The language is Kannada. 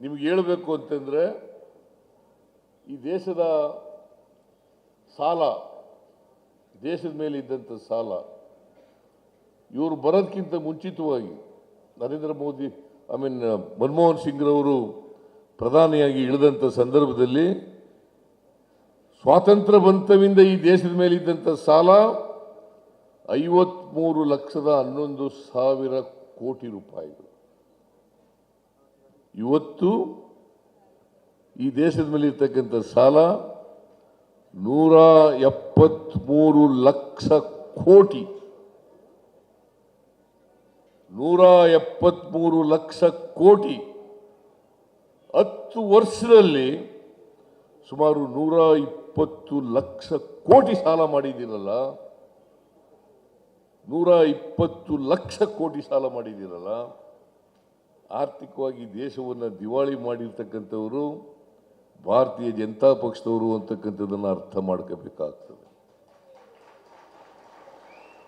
ನಿಮ್ಗೆ ಹೇಳಬೇಕು ಅಂತಂದರೆ, ಈ ದೇಶದ ಸಾಲ, ದೇಶದ ಮೇಲೆ ಇದ್ದಂಥ ಸಾಲ, ಇವರು ಬರೋದಕ್ಕಿಂತ ಮುಂಚಿತವಾಗಿ ನರೇಂದ್ರ ಮೋದಿ ಐ ಮೀನ್ ಮನಮೋಹನ್ ಸಿಂಗ್ರವರು ಪ್ರಧಾನಿಯಾಗಿ ಇಳಿದಂಥ ಸಂದರ್ಭದಲ್ಲಿ ಸ್ವಾತಂತ್ರ್ಯ ಬಂತವಿಂದ ಈ ದೇಶದ ಮೇಲೆ ಇದ್ದಂಥ ಸಾಲ ಐವತ್ಮೂರು ಲಕ್ಷದ ಹನ್ನೊಂದು ಸಾವಿರ ಕೋಟಿ ರೂಪಾಯಿಗಳು. ಇವತ್ತು ಈ ದೇಶದ ಮೇಲೆ ಇರ್ತಕ್ಕಂಥ ಸಾಲ ನೂರ ಎಪ್ಪತ್ತ್ಮೂರು ಲಕ್ಷ ಕೋಟಿ. ನೂರ ಎಪ್ಪತ್ತ್ಮೂರು ಲಕ್ಷ ಕೋಟಿ. ಹತ್ತು ವರ್ಷದಲ್ಲಿ ಸುಮಾರು ನೂರ ಇಪ್ಪತ್ತು ಲಕ್ಷ ಕೋಟಿ ಸಾಲ ಮಾಡಿದ್ದೀರಲ್ಲ? ನೂರ ಇಪ್ಪತ್ತು ಲಕ್ಷ ಕೋಟಿ ಸಾಲ ಮಾಡಿದ್ದೀರಲ್ಲ? ಆರ್ಥಿಕವಾಗಿ ದೇಶವನ್ನು ದಿವಾಳಿ ಮಾಡಿರ್ತಕ್ಕಂಥವರು ಭಾರತೀಯ ಜನತಾ ಪಕ್ಷದವರು ಅಂತಕ್ಕಂಥದ್ದನ್ನು ಅರ್ಥ ಮಾಡ್ಕೋಬೇಕಾಗ್ತದೆ.